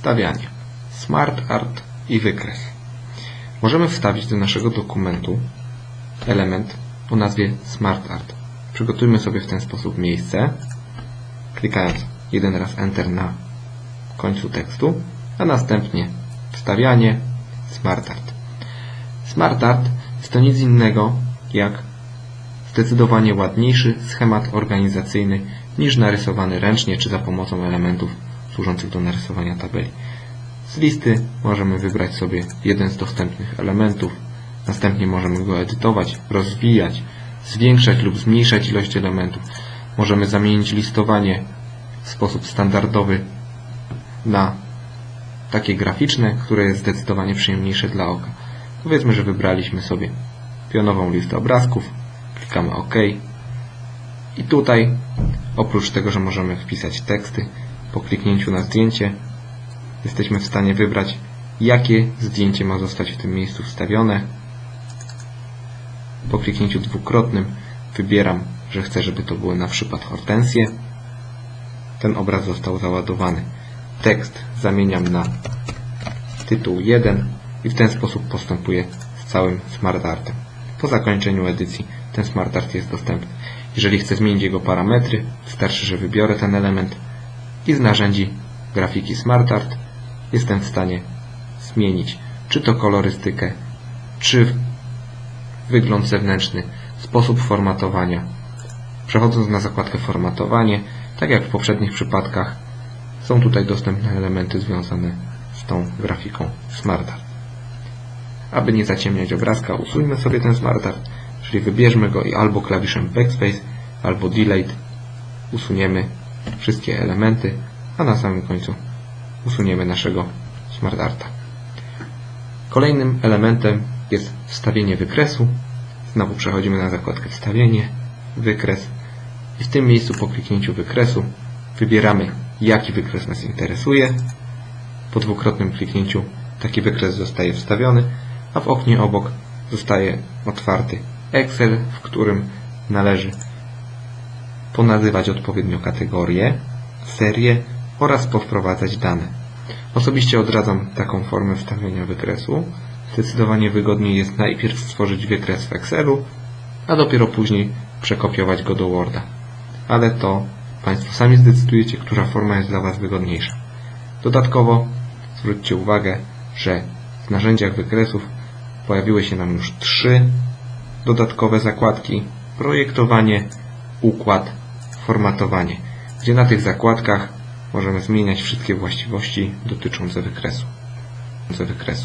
Wstawianie. Smart Art i wykres. Możemy wstawić do naszego dokumentu element o nazwie Smart Art. Przygotujmy sobie w ten sposób miejsce, klikając jeden raz Enter na końcu tekstu, a następnie wstawianie Smart Art. Smart Art jest to nic innego jak zdecydowanie ładniejszy schemat organizacyjny niż narysowany ręcznie czy za pomocą elementów służących do narysowania tabeli. Z listy możemy wybrać sobie jeden z dostępnych elementów, następnie możemy go edytować, rozwijać, zwiększać lub zmniejszać ilość elementów. Możemy zamienić listowanie w sposób standardowy na takie graficzne, które jest zdecydowanie przyjemniejsze dla oka. Powiedzmy, że wybraliśmy sobie pionową listę obrazków, klikamy OK i tutaj oprócz tego, że możemy wpisać teksty, po kliknięciu na zdjęcie jesteśmy w stanie wybrać jakie zdjęcie ma zostać w tym miejscu wstawione. Po kliknięciu dwukrotnym wybieram, że chcę, żeby to były na przykład hortensje. Ten obraz został załadowany. Tekst zamieniam na tytuł 1 i w ten sposób postępuję z całym SmartArtem. Po zakończeniu edycji ten SmartArt jest dostępny. Jeżeli chcę zmienić jego parametry, wystarczy, że wybiorę ten element i z narzędzi grafiki SmartArt jestem w stanie zmienić czy to kolorystykę, czy wygląd zewnętrzny, sposób formatowania. Przechodząc na zakładkę formatowanie, tak jak w poprzednich przypadkach, są tutaj dostępne elementy związane z tą grafiką SmartArt. Aby nie zaciemniać obrazka, usuńmy sobie ten SmartArt, czyli wybierzmy go i albo klawiszem Backspace, albo Delete usuniemy wszystkie elementy, a na samym końcu usuniemy naszego SmartArta. Kolejnym elementem jest wstawienie wykresu. Znowu przechodzimy na zakładkę wstawienie, wykres i w tym miejscu po kliknięciu wykresu wybieramy jaki wykres nas interesuje. Po dwukrotnym kliknięciu taki wykres zostaje wstawiony, a w oknie obok zostaje otwarty Excel, w którym należy ponazywać odpowiednio kategorie, serię oraz powprowadzać dane. Osobiście odradzam taką formę wstawienia wykresu. Zdecydowanie wygodniej jest najpierw stworzyć wykres w Excelu, a dopiero później przekopiować go do Worda. Ale to Państwo sami zdecydujecie, która forma jest dla Was wygodniejsza. Dodatkowo zwróćcie uwagę, że w narzędziach wykresów pojawiły się nam już trzy dodatkowe zakładki projektowanie, układ, formatowanie, gdzie na tych zakładkach możemy zmieniać wszystkie właściwości dotyczące wykresu. wykresu.